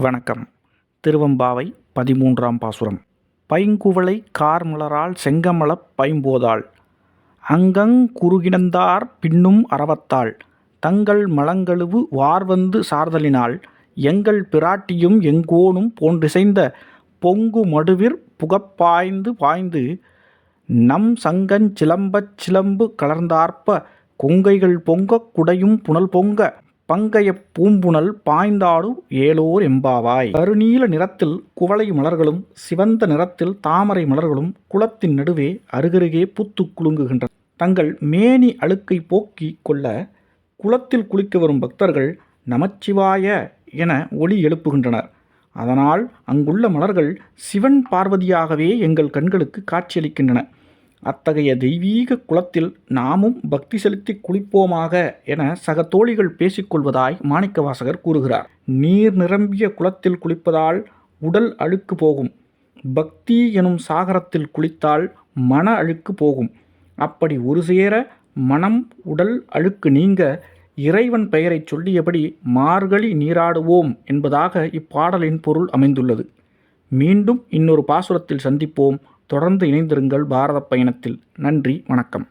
வணக்கம். திருவம்பாவை பதிமூன்றாம் பாசுரம். பைங்குவளை கார்மலரால் செங்கமலப் பைம்போதாள். அங்கங் குறுகிடந்தார் பின்னும் அறவத்தாள். தங்கள் மலங்கழுவு வார்வந்து சார்தலினால் எங்கள் பிராட்டியும் எங்கோனும் போன்றிசைந்த பொங்கு மடுவிற் புகப்பாய்ந்து பாய்ந்து நம் சங்கஞ் சிலம்பச் சிலம்பு கலர்ந்தார்ப்ப கொங்கைகள் பொங்கக் குடையும் புனல் பொங்க பங்கைய பூம்புனல் பாய்ந்தாடு ஏலோர் எம்பாவாய். கருநீல நிறத்தில் குவளை மலர்களும் சிவந்த நிறத்தில் தாமரை மலர்களும் குளத்தின் நடுவே அருகருகே பூத்துக் குலுங்குகின்றன. தங்கள் மேனி அழுக்கை போக்கி கொள்ள குளத்தில் குளிக்க வரும் பக்தர்கள் நமச்சிவாய என ஒளி எழுப்புகின்றனர். அதனால் அங்குள்ள மலர்கள் சிவன் பார்வதியாகவே எங்கள் கண்களுக்கு காட்சியளிக்கின்றன. அத்தகைய தெய்வீக குலத்தில் நாமும் பக்தி செலுத்தி குளிப்போமாக என சக தோழிகள் பேசிக்கொள்வதாய் மாணிக்கவாசகர் கூறுகிறார். நீர் நிரம்பிய குளத்தில் குளிப்பதால் உடல் அழுக்கு போகும். பக்தி எனும் சாகரத்தில் குளித்தால் மன அழுக்கு போகும். அப்படி ஒரு சேர மனம் உடல் அழுக்கு நீங்க இறைவன் பெயரைச் சொல்லியபடி மார்கழி நீராடுவோம் என்பதாக இப்பாடலின் பொருள் அமைந்துள்ளது. மீண்டும் இன்னொரு பாசுரத்தில் சந்திப்போம். தொடர்ந்து இணைந்திருங்கள் பாரத பயணத்தில். நன்றி வணக்கம்.